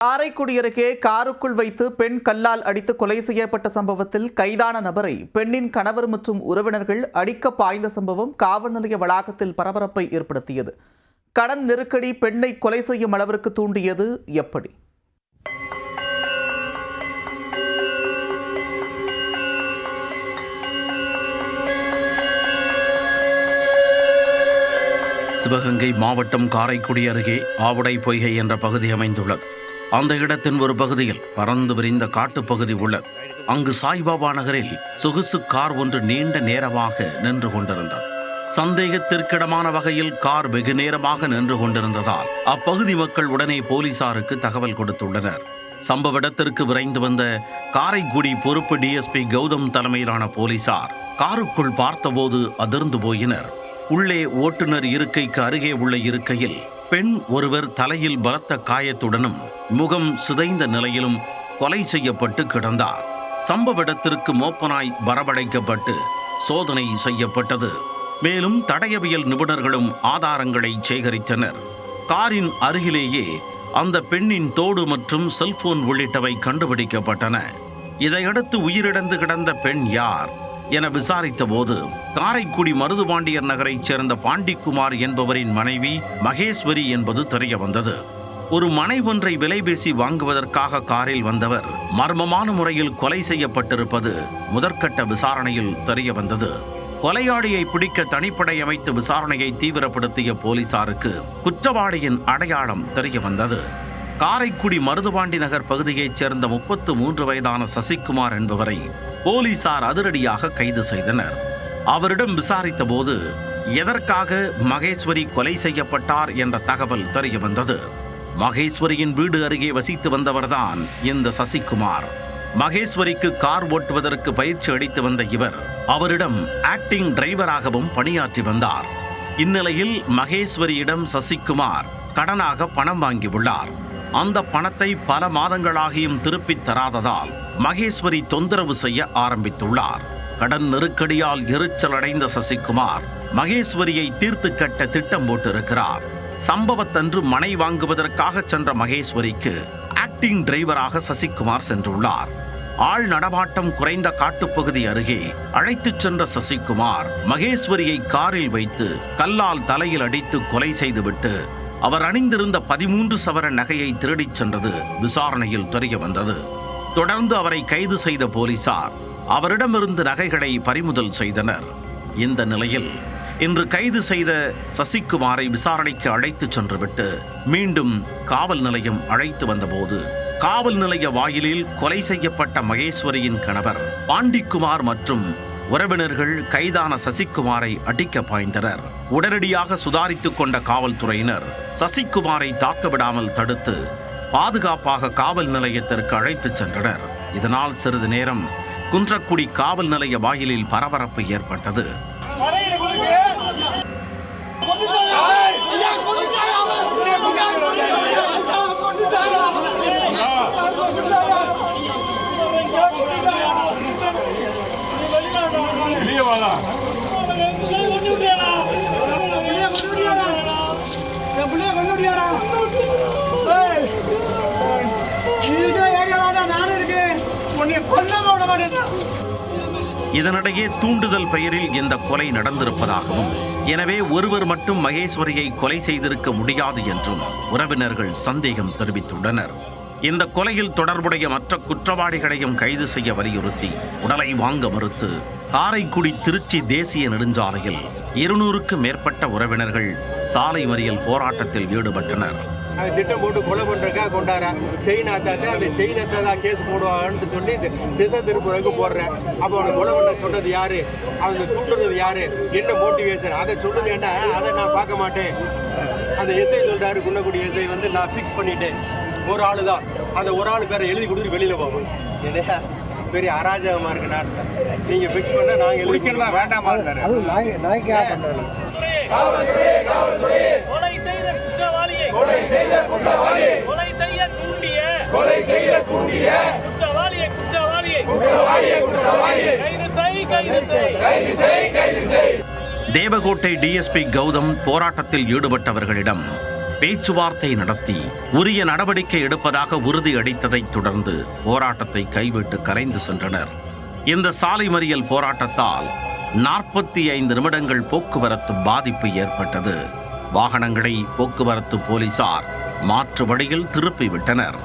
காரைக்குடி அருகே காருக்குள் வைத்து பெண் கல்லால் அடித்து கொலை செய்யப்பட்ட சம்பவத்தில் கைதான நபரை பெண்ணின் கணவர் மற்றும் உறவினர்கள் அடிக்க பாய்ந்த சம்பவம் காவல் நிலைய வளாகத்தில் பரபரப்பை ஏற்படுத்தியது. கடன் நெருக்கடி பெண்ணை கொலை செய்யும் அளவிற்கு தூண்டியது எப்படி? சிவகங்கை மாவட்டம் காரைக்குடி அருகே ஆவுடை பொய்கை என்ற பகுதி அமைந்துள்ளது. அந்த இடத்தின் ஒரு பகுதியில் பறந்து விரிந்த காட்டுப்பகுதி உள்ளது. அங்கு சாய்பாபா நகரில் சொகுசு கார் ஒன்று நீண்ட நேரமாக நின்று கொண்டிருந்தது. சந்தேகத்திற்கிடமான வகையில் கார் வெகு நேரமாக நின்று கொண்டிருந்ததால் அப்பகுதி மக்கள் உடனே போலீசாருக்கு தகவல் கொடுத்துள்ளனர். சம்பவ இடத்திற்கு விரைந்து வந்த காரைக்குடி பொறுப்பு டிஎஸ்பி கௌதம் தலைமையிலான போலீசார் காருக்குள் பார்த்தபோது அதிர்ந்து போயினர். உள்ளே ஓட்டுநர் இருக்கைக்கு அருகே உள்ள இருக்கையில் பெண் ஒருவர் தலையில் பலத்த காயத்துடனும் முகம் சிதைந்த நிலையிலும் கொலை செய்யப்பட்டு கிடந்தார். சம்பவ இடத்திற்கு மோப்பனாய் வரவழைக்கப்பட்டு சோதனை செய்யப்பட்டது. மேலும் தடயவியல் நிபுணர்களும் ஆதாரங்களை சேகரித்தனர். காரின் அருகிலேயே அந்த பெண்ணின் தோடு மற்றும் செல்போன் உள்ளிட்டவை கண்டுபிடிக்கப்பட்டன. இதையடுத்து உயிரிழந்து கிடந்த பெண் யார்? என விசாரித்த போது காரைக்குடி மருதுபாண்டியர் நகரைச் சேர்ந்த பாண்டிக்குமார் என்பவரின் மனைவி மகேஸ்வரி என்பது தெரிய வந்தது. ஒரு மனை ஒன்றை விலை பேசி வாங்குவதற்காக காரில் வந்தவர் மர்மமான முறையில் கொலை செய்யப்பட்டிருப்பது முதற்கட்ட விசாரணையில் தெரிய வந்தது. கொலையாளியை பிடிக்க தனிப்படை அமைத்து விசாரணையை தீவிரப்படுத்திய போலீசாருக்கு குற்றவாளியின் அடையாளம் தெரிய வந்தது. காரைக்குடி மருதுபாண்டி நகர் பகுதியைச் சேர்ந்த முப்பத்து மூன்று வயதான சசிகுமார் என்பவரை போலீசார் அதிரடியாக கைது செய்தனர். அவரிடம் விசாரித்த போது எதற்காக மகேஸ்வரி கொலை செய்யப்பட்டார்? என்ற தகவல் தெரியவந்தது. மகேஸ்வரியின் வீடு அருகே வசித்து வந்தவர்தான் இந்த சசிகுமார். மகேஸ்வரிக்கு கார் ஓட்டுவதற்கு பயிற்சி அளித்து வந்த இவர் அவரிடம் ஆக்டிங் டிரைவராகவும் பணியாற்றி வந்தார். இந்நிலையில் மகேஸ்வரியிடம் சசிகுமார் கடனாக பணம் வாங்கியுள்ளார். அந்த பணத்தை பல மாதங்களாகியும் திருப்பித் தராததால் மகேஸ்வரி தொந்தரவு செய்ய ஆரம்பித்துள்ளார். கடன் நெருக்கடியால் எரிச்சல் அடைந்த சசிகுமார் மகேஸ்வரியை தீர்த்து கட்ட திட்டம் போட்டிருக்கிறார். சம்பவத்தன்று மனை வாங்குவதற்காக சென்ற மகேஸ்வரிக்கு ஆக்டிங் டிரைவராக சசிகுமார் சென்றுள்ளார். ஆள் நடமாட்டம் குறைந்த காட்டுப்பகுதி அருகே அழைத்துச் சென்ற சசிகுமார் மகேஸ்வரியை காரில் வைத்து கல்லால் தலையில் அடித்து கொலை செய்துவிட்டு அவர் அணிந்திருந்த பதிமூன்று சவர நகையை திருடிச் சென்றது விசாரணையில் தெரிய வந்தது. தொடர்ந்து அவரை கைது செய்த போலீசார் அவரிடமிருந்து நகைகளை பறிமுதல் செய்தனர். இந்த நிலையில் இன்று கைது செய்த சசிகுமாரை விசாரணைக்கு அழைத்துச் சென்றுவிட்டு மீண்டும் காவல் நிலையம் அழைத்து வந்தபோது காவல் நிலைய வாயிலில் கொலை செய்யப்பட்ட மகேஸ்வரியின் கணவர் பாண்டிக்குமார் மற்றும் உறவினர்கள் கைதான சசிகுமாரை அடிக்க பாய்ந்தனர். உடனடியாக சுதாரித்துக் கொண்ட காவல்துறையினர் சசிகுமாரை தாக்க விடாமல் தடுத்து பாதுகாப்பாக காவல் நிலையத்திற்கு அழைத்துச் சென்றனர். இதனால் சிறிது நேரம் குன்றக்குடி காவல் நிலைய வாயிலில் பரபரப்பு ஏற்பட்டது. இதனிடையே தூண்டுதல் பெயரில் இந்த கொலை நடந்திருப்பதாகவும் எனவே ஒருவர் மட்டும் மகேஸ்வரியை கொலை செய்திருக்க முடியாது என்றும் உறவினர்கள் சந்தேகம் தெரிவித்துள்ளனர். இந்த கொலையில் தொடர்புடைய மற்ற குற்றவாளிகளையும் கைது செய்ய வலியுறுத்தி உடலை வாங்க மறுத்து காரைக்குடி திருச்சி தேசிய நெடுஞ்சாலையில் இருநூறுக்கு மேற்பட்ட உறவினர்கள் சாலை மறியல் போராட்டத்தில் ஈடுபட்டனர். அவன் திட்டம் போட்டு கொலை பண்ணுறக்கா கொண்டாடுறேன். செயின் ஆத்தாத்த அந்த செயின் ஆத்தா தான் கேஸ் போடுவாங்கன்னு சொல்லி இந்த திசை திருப்புறக்கு போடுறேன். அப்போ அவனை கொலை பண்ண சொன்னது யாரு? அவனை தூண்டுறது யாரு? என்ன மோட்டிவேஷன் அதை சொல்லுது ஏன்டா அதை நான் பார்க்க மாட்டேன். அந்த எஸ்ஐ சொல்றாரு குன்னக்குடி எஸ்ஐ வந்து நான் ஃபிக்ஸ் பண்ணிட்டேன். ஒரு ஆளு தான் அந்த ஒரு ஆள் பேரை எழுதி கொடுத்துட்டு வெளியில போவோம். என்னையா? பெரிய அராஜகமா இருக்கு நான். நீங்க ஃபிக்ஸ் பண்ண நாங்க எழுதி வேண்டாமா? அதுவும் நாய் நாய்க்காக பண்ணுறது கொலை செய்த குற்றவாளியை கொலை செய்த குற்றவாளியை கொலை செய்ய தூண்டிய. கொலை செய்ய தூண்டிய. குற்றவாளியை குற்றவாளியை. குற்றவாளியை குற்றவாளியை கைது செய் கைது செய் கைது செய் கைது செய். தேவகோட்டை டிஎஸ்பி கௌதம் போராட்டத்தில் ஈடுபட்டவர்களிடம் பேச்சுவார்த்தை நடத்தி உரிய நடவடிக்கை எடுப்பதாக உறுதியளித்ததைத் தொடர்ந்து போராட்டத்தை கைவிட்டு கரைந்து சென்றனர். இந்த சாலை மறியல் போராட்டத்தால் நாற்பத்தி ஐந்து நிமிடங்கள் போக்குவரத்து பாதிப்பு ஏற்பட்டது. வாகனங்களை போக்குவரத்து போலீசார் மாற்று வழியில் திருப்பிவிட்டனர்.